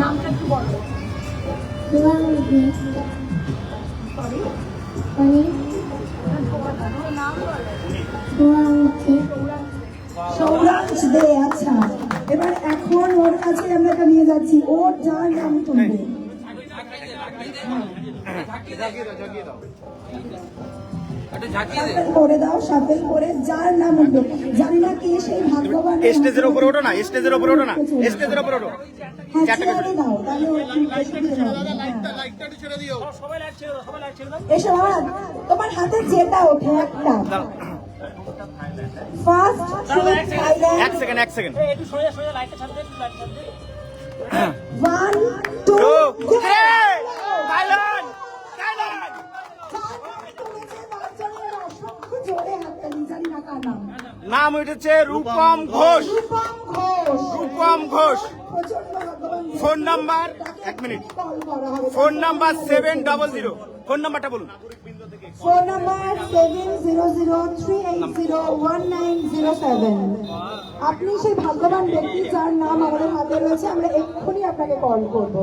নামটা একটু বলো। সরি দে আচ্ছা। এবার এখন ওর কাছে আমরা নিয়ে যাচ্ছি। ওর যার নাম তুলবে করে দাও শাফেল করে যার নাম উঠবে জানি না কে সেই ভাগ্যবান স্টেজের উপরে ওঠো না স্টেজের উপরে ওঠো না স্টেজের উপরে ওঠো। এসো তোমার হাতে যেটা ওঠে একটা। ফার্স্ট এক সেকেন্ড এক সেকেন্ড ওয়ান টু নাম নাম উঠেছে রূপম ঘোষ। রূপম ঘোষ। রূপম ঘোষ। প্রচণ্ড ফোন নাম্বার এক minute. Phone number seven double zero. Phone নাম্বারটা বলুন। Phone number seven zero zero three eight zero one nine zero seven. আপনি সেই ভাগ্যবান ব্যক্তি যার নাম আমাদের হাতে রয়েছে আমরা এক্ষুনি আপনাকে কল করব।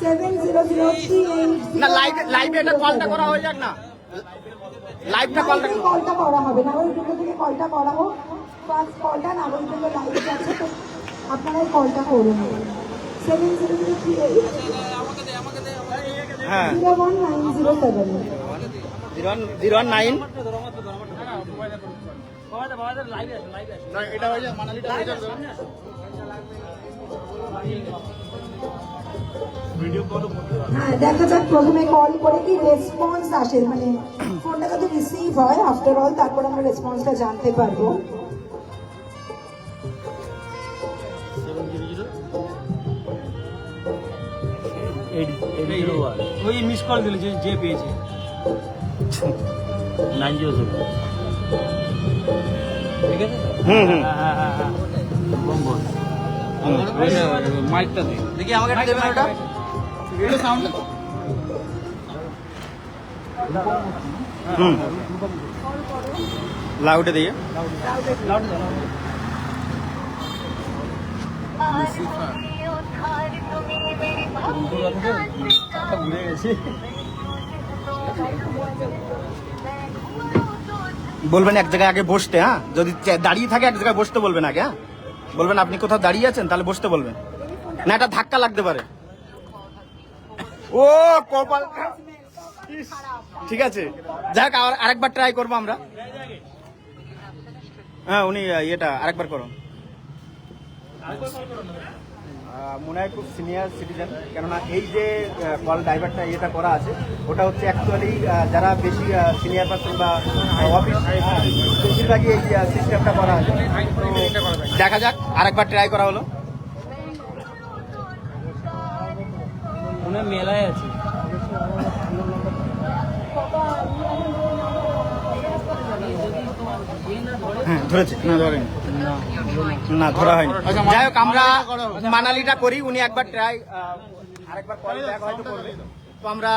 Seven zero zero three eight না লাইভে লাইভে এটা কলটা করা হয়ে যাক না। লাইভটা কলটা কলটা করা হবে নাগরিকবৃন্দ থেকে কলটা করা হোক ফার্স্ট কলটা নাগরিকবৃন্দ লাইভে যাচ্ছে তো আপনারা এই কলটা করুন seven zero zero three eight zero one nine zero seven zero zero nine. এটা হয়ে দেখা যাক প্রথমে কল করে কি রেসপন্স আসে। মানে ফোনটা যদি রিসিভ হয় আফটার অল তারপর আমরা রেসপন্সটা জানতে পারব। ওই মিস কল দিলে যে যে পেয়েছে। Nine zero seven. ঠিক আছে? হুম হুম। হ্যাঁ হ্যাঁ হ্যাঁ বম্বল মাইকটা দে। দেখি আমাকে দেবেন ওটা? হুম। লাউডে দিয়ে। বলবেন এক জায়গায় আগে বসতে হ্যাঁ? যদি দাঁড়িয়ে থাকে এক জায়গায় বসতে বলবেন আগে হ্যাঁ? বলবেন, আপনি কোথাও দাঁড়িয়ে আছেন? তাহলে বসতে বলবেন। না, এটা ধাক্কা লাগতে পারে। ও, কপাল। ঠিক আছে। যাক আর আরেকবার ট্রাই করব আমরা। হ্যাঁ উনি ইয়েটা আরেকবার করুন। মনে হয় খুব সিনিয়র সিটিজেন। কেননা এই যে কল ড্রাইভারটা ইয়েটা করা আছে, ওটা হচ্ছে অ্যাকচুয়ালি যারা বেশি সিনিয়র পার্সন বা অফিস বেশিরভাগই এই সিস্টেমটা করা আছে। দেখা যাক, আরেকবার ট্রাই করা হলো। মনে মেলায় আছে। হ্যাঁ ধরেছে। না ধরেনি। না ধরা হয়নি। যাই হোক আমরা মানালিটা করি উনি একবার ট্রাই আরেকবার কল ব্যাক হয়তো করবে। তো আমরা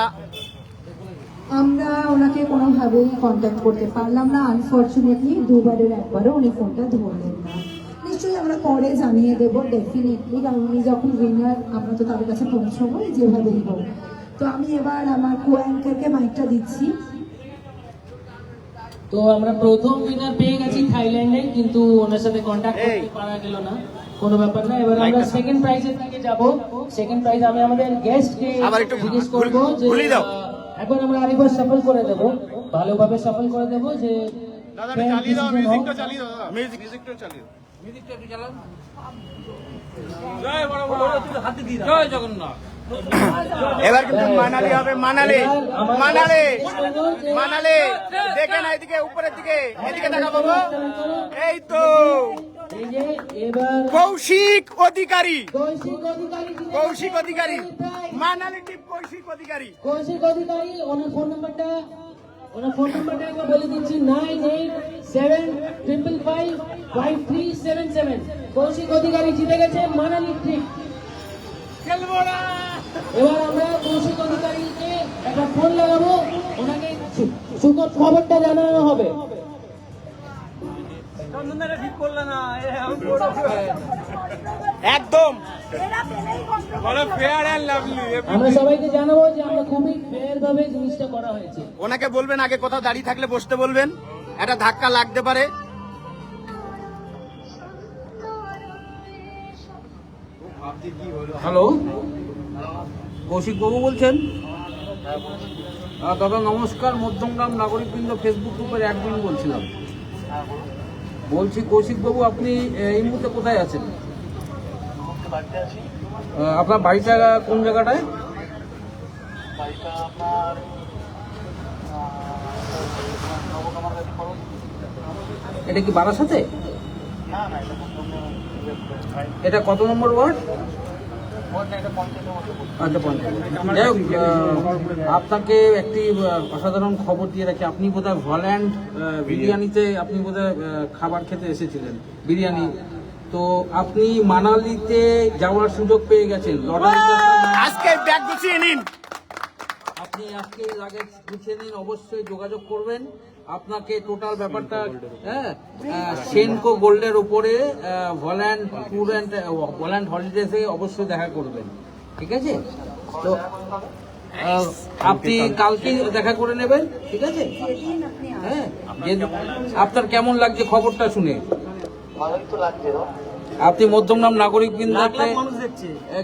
আমরা ওনাকে কোনোভাবেই কন্ট্যাক্ট করতে পারলাম না। আনফর্চুনেটলি দুবারের একবারও উনি ফোনটা ধরলেন না। নিশ্চয়ই আমরা পরে জানিয়ে দেব ডেফিনেটলি কারণ উনি যখন উইনার আমরা তো তাদের কাছে পৌঁছবো যেভাবেই হোক। তো আমি এবার আমার কো অ্যাঙ্কারকে মাইকটা দিচ্ছি। তো আমরা প্রথম উইনার পেয়ে গেছি থাইল্যান্ডে কিন্তু ওনার সাথে কন্ট্যাক্ট। করতে পারা গেল না। কোনো ব্যাপার না এবার আমরা সেকেন্ড প্রাইজের দিকে যাব। সেকেন্ড প্রাইজ আমি আমাদের গেস্টকে আবার একটু জিজ্ঞেস করব যে দাও। এখন আমরা আরেকবার সফল করে দেব। ভালোভাবে সফল করে দেব যে friend decision হোক। মিউজিক মিউজিকটা চালিয়ে দাও মিউজিকটা একটু চালান জয় বড় বড়। হাতে দিয়ে দাও জয় জগন্নাথ। এবার কিন্তু মানালি হবে, মানালি মানালি মানালি। দেখেন এদিকে, উপরের দিকে, এদিকে দেখা বাবু এই তো, কৌশিক অধিকারী। কৌশিক অধিকারী, মানালি টিপ কৌশিক অধিকারী। কৌশিক অধিকারী, ওনার ফোন নাম্বারটা ওনার ফোন নাম্বারটা একবার বলে দিচ্ছি nine eight seven triple five five three seven seven Koushik Adhikari জিতে গেছে, মানালি ট্রিপ এবার আমরা কৌশিক অধিকারীকে একটা ফোন লাগাবো। ওনাকে সুখদ খবরটা জানানো হবে। একদম। আমরা সবাইকে জানাব যে আমরা খুবই ফেয়ার ভাবে জিনিসটা করা হয়েছে। ওনাকে বলবেন আগে কোথাও দাঁড়িয়ে থাকলে বসতে বলবেন। একটা ধাক্কা লাগতে পারে। হ্যালো? কৌশিক বাবু বলছেন? দাদা নমস্কার। মধ্যমগ্রাম নাগরিকবৃন্দ ফেসবুক গ্রুপের অ্যাডমিন বলছিলাম। বলছি কৌশিক বাবু আপনি এই মুহূর্তে কোথায় আছেন? আপনার বাড়িটা কোন জায়গাটায়? এটা কি বারাসাতে? এটা কত নম্বর ওয়ার্ড? আচ্ছা যাই হোক আপনাকে একটি অসাধারণ খবর দিয়ে রাখি। আপনি বোধহয় ভল্যান্ড বিরিয়ানিতে আপনি বোধহয় খাবার খেতে এসেছিলেন বিরিয়ানি। তো আপনি মানালিতে যাওয়ার সুযোগ পেয়ে গেছেন আজকে ব্যাগ গুছিয়ে নিন। আপনি আজকে লাগেজ গুছিয়ে নিন অবশ্যই যোগাযোগ করবেন। আপনাকে টোটাল ব্যাপারটা হ্যাঁ সেনকো গোল্ডের উপরে ভল্যান্ড ট্যুর অ্যান্ড ভল্যান্ড হলিডেজে অবশ্যই দেখা করবেন ঠিক আছে? তো আপনি কালকে দেখা করে নেবেন ঠিক আছে। হ্যাঁ আপনার কেমন লাগছে খবরটা শুনে? আপনি মধ্যমগ্রাম নাগরিক বৃন্দাতে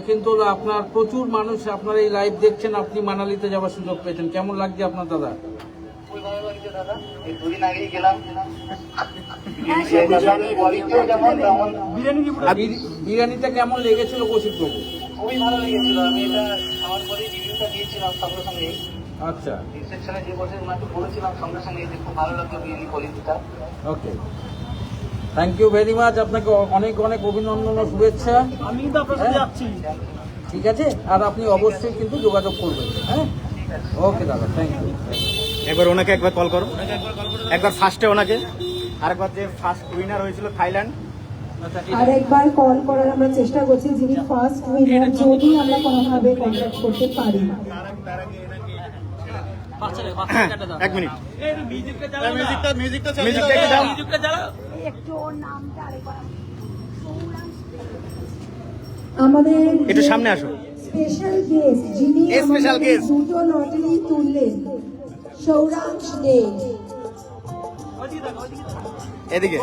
কিন্তু আপনার প্রচুর মানুষ আপনার এই লাইভ দেখছেন আপনি মানালিতে যাওয়ার সুযোগ পেয়েছেন। কেমন লাগছে আপনার দাদা? খুবই ভালো লাগছে দাদা। এই দুদিন আগেই গেলাম। হ্যাঁ, সে বিরিয়ানি কোয়ালিটিও যেমন তেমন বিরি- বিরিয়ানিটা কেমন লেগেছিল কৌশিক বাবু খুবই ভালো লেগেছিল। আমি এটা খাওয়ার পরে রিভিউটা দিয়েছিলাম সঙ্গে সঙ্গে। আচ্ছা। রিসেপশনে যে বসে ওনাকে বলেছিলাম সঙ্গে সঙ্গে যে খুব ভালো লাগল বিরিয়ানি কোয়ালিটিটা। Okay. Thank you very much আপনাকে অনেক অনেক অভিনন্দন ও শুভেচ্ছা। আমি কিন্তু আপনার সাথে যাচ্ছি। ঠিক আছে? আর আপনি অবশ্যই কিন্তু যোগাযোগ করবেন। হ্যাঁ? ওকে দাদা। থ্যাংক ইউ একবার ওনাকে একবার কল করো। একবার ফার্স্টে ওনাকে। আরেকবার যে ফার্স্ট উইনার হয়েছিল থাইল্যান্ড। আর একবার কল করার আমরা চেষ্টা করছি যিনি ফার্স্ট উইনার যদি আমরা কোনোভাবে কন্ট্যাক্ট করতে পারি। এক মিনিট মিউজিকটা মিউজিকটা একটু দাও। একটু ওর নামটা আরেকবার আমাদের একটু সামনে আসো। স্পেশাল গেস্ট যিনি আমাদের guest। দুটো লটারি তুললেন। সৌরাংশ দে এদিকে।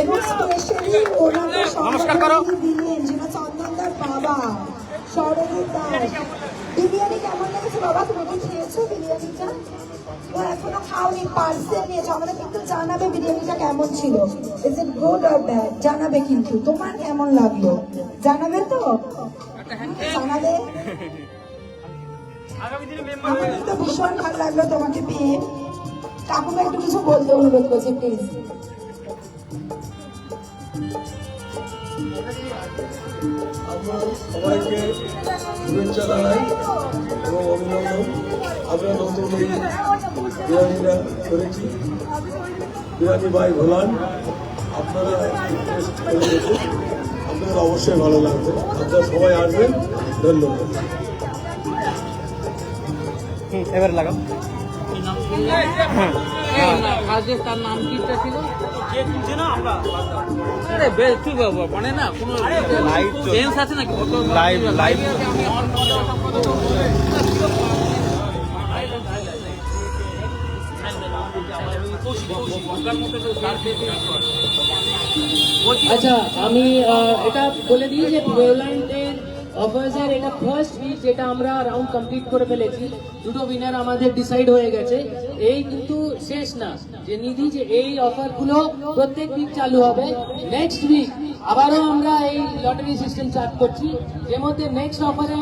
এবং স্পেশালি ওনাকে সম্মাননা দিলেন যেটা চন্দনদার বাবা দাস বিরিয়ানি কেমন লেগেছে বাবা? তুমি কি খেয়েছো বিরিয়ানিটা? ও এখনও খাওনি পার্সেল নিয়েছো। আমাদের কিন্তু জানাবে বিরিয়ানিটা কেমন ছিল। Is it good or bad জানাবে কিন্তু। তোমার কেমন লাগল? জানাবে তো? জানাবে? আমার তো ভীষণ ভালো লাগল তোমাকে পেয়ে। কাকুকে একটু কিছু বলতে অনুরোধ করছি প্লিজ সবাইকে শুভেচ্ছা জানাই এবং অভিনন্দন। আমরা নতুন এই বিরিয়ানিটা করেছি। বিরিয়ানি বাই ভোলান আপনারা আপনাদের অবশ্যই ভালো লাগবে। আপনারা সবাই আসবেন। ধন্যবাদ। এবার লাগাও। মানে। আচ্ছা আমি এটা বলে দিই যে অফার্সের এটা ফার্স্ট উইক যেটা আমরা রাউন্ড কমপ্লিট করে ফেলেছি। দুটো উইনার আমাদের ডিসাইড হয়ে গেছে। এই কিন্তু শেষ না। যে নিধি, যে এই অফারগুলো প্রত্যেক উইক চালু হবে। নেক্সট উইক আবারও আমরা এই লটারি সিস্টেম চার্ট করছি। এর মধ্যে নেক্সট অফারে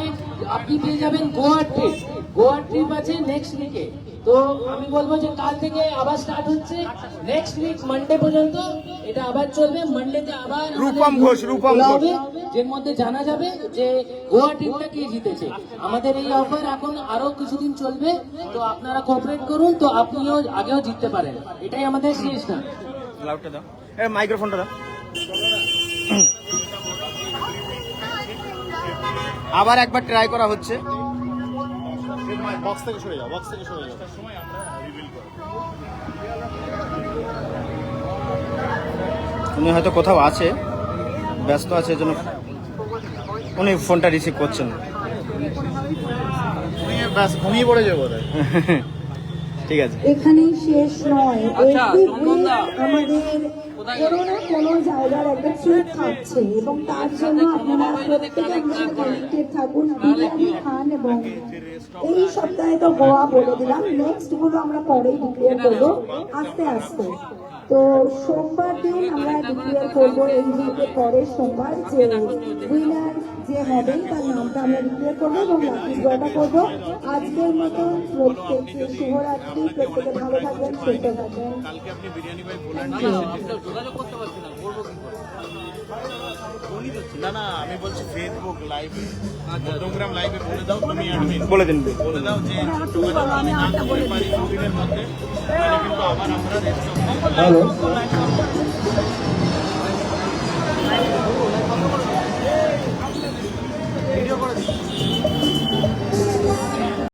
আপনি পেয়ে যাবেন গোয়ার ট্রিপ গোয়া ট্রিপ আছে নেক্সট উইকে তো আমি বলব যে কাল থেকে আবার স্টার্ট হচ্ছে। নেক্সট উইক মানডে পর্যন্ত এটা আবার চলবে। মানডেতে আবার রূপম ঘোষ, রূপম ঘোষ। হবে, মধ্যে জানা যাবে যে গোয়া টিমটা কে জিতেছে। আমাদের এই অফার এখন আরও কিছুদিন চলবে। তো আপনারা কোঅপারেট করুন। তো আপনিও আগেও জিততে পারেন। এটাই আমাদের শেষ না। লাউডটা দাও। এ মাইক্রোফোনটা দাও। আবার একবার ট্রাই করা হচ্ছে। বক্স থেকে সরে যাও বক্স থেকে সরে যাও। উনি হয়তো কোথাও আছে ব্যস্ত আছে এজন্য উনি ফোনটা রিসিভ করছেন। না। ঘুমিয়ে পড়েছে বোধ ঠিক আছে। এখানেই শেষ নয়। আচ্ছা, আমাদের কোথায় কোনো না কোনো জায়গার একটা ট্রিপ থাকছে এবং তার জন্য আপনারা প্রত্যেকে থাকুন বিরিয়ানি খান এবং এই সপ্তাহে তো গোয়া বলে দিলাম। নেক্সটগুলো আমরা পরেই ডিক্লেয়ার করব, আস্তে আস্তে। তো সোমবার দিন আমরা ডিক্লেয়ার করব এই উইকের পরে সোমবার যে উইনার যে হবে তার নামটা আমরা ডিক্লেয়ার করব এবং লাকি ড্রটা করব। আজকের মতন প্রত্যেককে শুভরাত্রি প্রত্যেকে ভালো থাকবেন সুস্থ থাকবেন। না না আমি তো যোগাযোগ করতে পারছি না করব কি করে না না আমি বলছি ফেসবুক লাইভে মধ্যমগ্রাম লাইভে বলে দাও তুমি অ্যাডমিন বলে দিন। বলে দাও যে যোগাযোগ আমি না করতে পারি দুদিনের মধ্যে কিন্তু আবার আমরা হ্যালো।